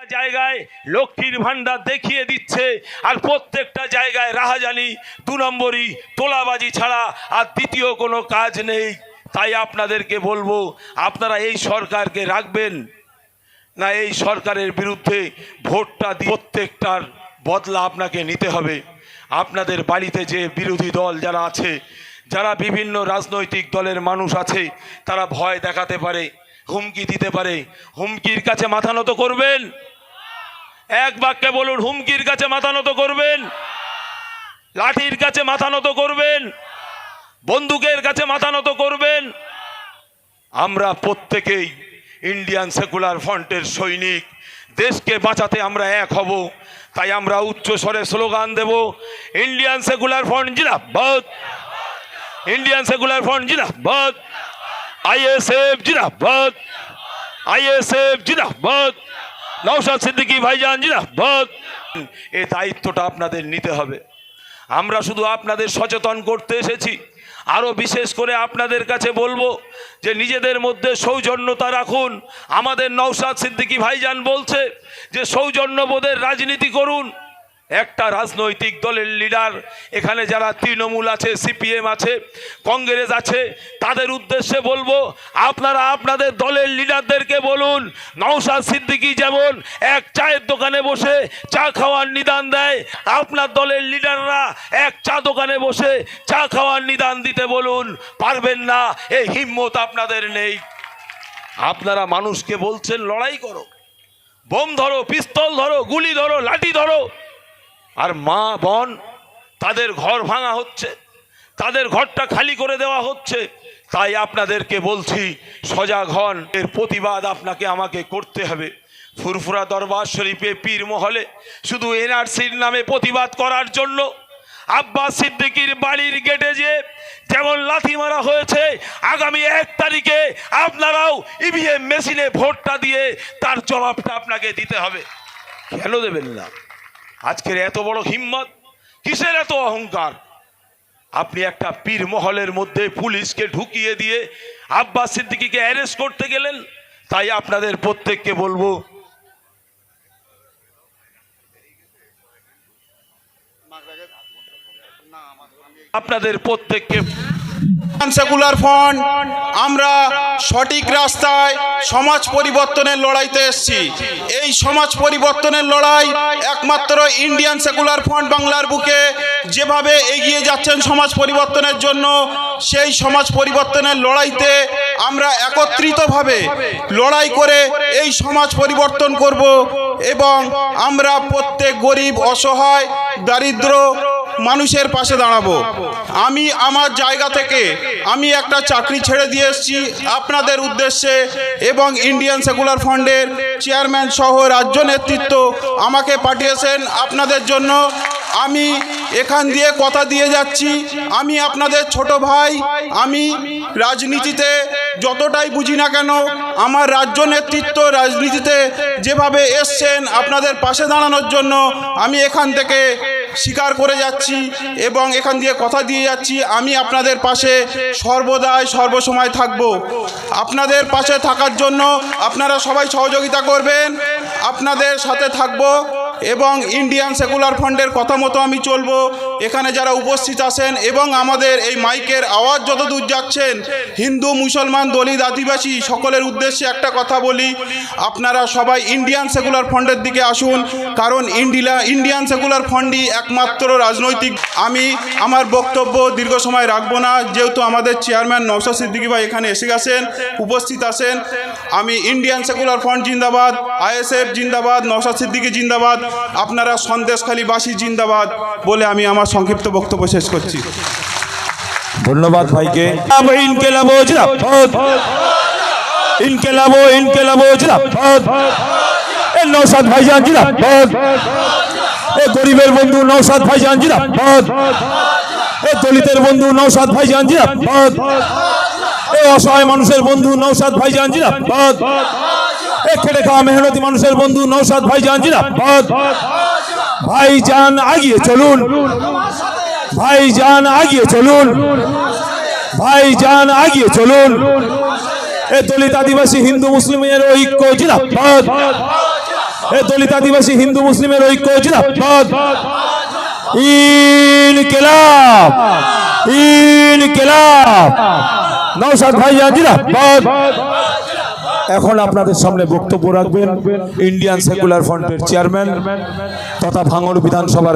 জায়গায় লক্ষ্মীর ভান্ডার দেখিয়ে দিচ্ছে, আর প্রত্যেকটা জায়গায় রাহাজানি দু নম্বরই তোলাবাজি ছাড়া আর দ্বিতীয় কোনো কাজ নেই। তাই আপনাদেরকে বলব, আপনারা এই সরকারকে রাখবেন না, এই সরকারের বিরুদ্ধে ভোটটা প্রত্যেকটার বদলা আপনাকে নিতে হবে। আপনাদের বাড়িতে যে বিরোধী দল যারা আছে, যারা বিভিন্ন রাজনৈতিক দলের মানুষ আছে, তারা ভয় দেখাতে পারে, হুমকি দিতে পারে। হুমকির কাছে মাথা নত করবেন। এক বাক্যে বলুন, হুমকির কাছে মাথা নত করবেন? লাঠির কাছে মাথা নত করবেন? বন্দুকের কাছে মাথা নত করবেন? আমরা প্রত্যেকেই ইন্ডিয়ান সেকুলার ফ্রন্টের সৈনিক। দেশকে বাঁচাতে আমরা এক হব। তাই আমরা উচ্চ স্বরে স্লোগান দেব ইন্ডিয়ান সেকুলার ফ্রন্ট জিন্দাবাদ। ইন্ডিয়ান সেকুলার ফ্রন্ট জিন্দাবাদ। আইএসএফ জিন্দাবাদ। আইএসএফ জিন্দাবাদ। নওশাদ সিদ্দিকি ভাইজান জি না জিন্দাবাদ। এই দায়িত্বটা আপনাদের নিতে হবে। আমরা শুধু আপনাদের সচেতন করতে এসেছি। আরও বিশেষ করে আপনাদের কাছে বলব যে নিজেদের মধ্যে সৌজন্যতা রাখুন। আমাদের নওশাদ সিদ্দিকি ভাইজান বলছে যে সৌজন্যবোধের রাজনীতি করুন। একটা রাজনৈতিক দলের লিডার এখানে যারা তৃণমূল আছে সিপিএম আছে, কংগ্রেস আছে, তাদের উদ্দেশ্যে বলব, আপনারা আপনাদের দলের লিডারদেরকে বলুন, নওশাদ সিদ্দিকী যেমন এক চায়ের দোকানে বসে চা খাওয়ার নিদান দেয়, আপনার দলের লিডাররা এক চা দোকানে বসে চা খাওয়ার নিদান দিতে বলুন, পারবেন না এই হিম্মত আপনাদের নেই। আপনারা মানুষকে বলছেন, লড়াই করো, বোম ধরো, পিস্তল ধরো, গুলি ধরো, লাঠি ধরো আর মা বোন, তাদের ঘর ভাঙা হচ্ছে, তাদের ঘরটা খালি করে দেওয়া হচ্ছে। তাই আপনাদেরকে বলছি, সজাগ হন। এর প্রতিবাদ আপনাকে আমাকে করতে হবে। ফুরফুরা দরবার শরীফে পীর মহলে শুধু এনআরসির নামে প্রতিবাদ করার জন্য আব্বাস সিদ্দিকির বাড়ির গেটে যে যেমন লাথি মারা হয়েছে, আগামী এক তারিখে আপনারাও ইভিএম মেশিনে ভোটটা দিয়ে তার জবাবটা আপনাকে দিতে হবে। কেন দেবেন না? আজকের এত বড় হিম্মত, কিসের এত অহংকার? আপনি একটা পীর মহলের মধ্যে পুলিশকে ঢুকিয়ে দিয়ে আব্বাস সিদ্দিকিকে অ্যারেস্ট করতে গেলেন, তাই আপনাদের প্রত্যেককে বলব, আপনাদের প্রত্যেককে সেকুলার ফ্রন্ট আমরা সঠিক রাস্তায় সমাজ পরিবর্তনের লড়াইতে এসেছি। এই সমাজ পরিবর্তনের লড়াই একমাত্র ইন্ডিয়ান সেকুলার ফ্রন্ট বাংলার বুকে যেভাবে এগিয়ে যাচ্ছেন সমাজ পরিবর্তনের জন্য, সেই সমাজ পরিবর্তনের লড়াইতে আমরা একত্রিতভাবে লড়াই করে এই সমাজ পরিবর্তন করব এবং আমরা প্রত্যেক গরিব, অসহায়, দারিদ্র মানুষের পাশে দাঁড়াবো। আমি আমার জায়গা থেকে আমি একটা চাকরি ছেড়ে দিয়ে এসেছি আপনাদের উদ্দেশ্যে এবং ইন্ডিয়ান সেকুলার ফান্ডের চেয়ারম্যান সহ রাজ্য নেতৃত্ব আমাকে পাঠিয়েছেন। আপনাদের জন্য আমি এখান দিয়ে কথা দিয়ে যাচ্ছি। আমি আপনাদের ছোট ভাই, আমি রাজনীতিতে যতটাই বুঝি না কেন, আমার রাজ্য নেতৃত্ব রাজনীতিতে যেভাবে এসছেন আপনাদের পাশে দাঁড়ানোর জন্য আমি এখান থেকে স্বীকার করে যাচ্ছি এবং এখান দিয়ে কথা দিয়ে যাচ্ছি। আমি আপনাদের পাশে সর্বদাই সর্বসময় থাকব। আপনাদের পাশে থাকার জন্য আপনারা সবাই সহযোগিতা করবেন। আপনাদের সাথে থাকব। এবং ইন্ডিয়ান সেকুলার ফান্ডের কথা মতো আমি চলবো। এখানে যারা উপস্থিত আছেন এবং আমাদের এই মাইকের আওয়াজ যত দূর যাচ্ছেন, হিন্দু, মুসলমান, দলিত, আদিবাসী, সকলের উদ্দেশ্যে একটা কথা বলি। আপনারা সবাই ইন্ডিয়ান সেকুলার ফান্ডের দিকে আসুন, কারণ ইন্ডিয়া ইন্ডিয়ান সেকুলার ফান্ডই একমাত্র রাজনৈতিক। আমি আমার বক্তব্য দীর্ঘ সময় রাখব না, যেহেতু আমাদের চেয়ারম্যান নওশাদ সিদ্দিকী ভাই এখানে এসে গেছেন, উপস্থিত আছেন। আমি ইন্ডিয়ান সেকুলার ফ্রন্ট জিন্দাবাদ। আইএসএফ জিন্দাবাদ নওশাদ সিদ্দিকী জিন্দাবাদ আপনারা সন্দেশখালীবাসী জিন্দাবাদ বলে আমি আমার সংক্ষিপ্ত বক্তব্য শেষ করছি। ধন্যবাদ ভাইকে। ইনকেলাবো ইনকেলাবো ইনকেলাবো এ নৌসাদ ভাইজান জিরাফত এ গরিবের বন্ধু নৌসাদ ভাইজান জিরাফত এ দলিতের বন্ধু নৌসাদ ভাইজান জিরাফত এ অসহায় মানুষের বন্ধু নৌসাদ ভাইজান জিরাফত এ খেটে খাওয়া মেহনতি মানুষের বন্ধু নৌসাদ ভাইজান জিরাফত ভাইজান আগিয়ে চলুন। ভাইজান আগিয়ে চলুন। ভাইজান আগিয়ে চলুন। এ দলিত আদিবাসী হিন্দু মুসলিমের ঐক্য জিরাফত এ দলিত আদিবাসী হিন্দু মুসলিমের ঐক্য জিন্দাবাদ। ইনকিলাব। ইনকিলাব। নৌসাদ ভাইজান জিন্দাবাদ। এখন আপনাদের সামনে বক্তব্য রাখবেন ইন্ডিয়ান সেকুলার ফ্রন্টের চেয়ারম্যান তথা ভাঙড় বিধানসভার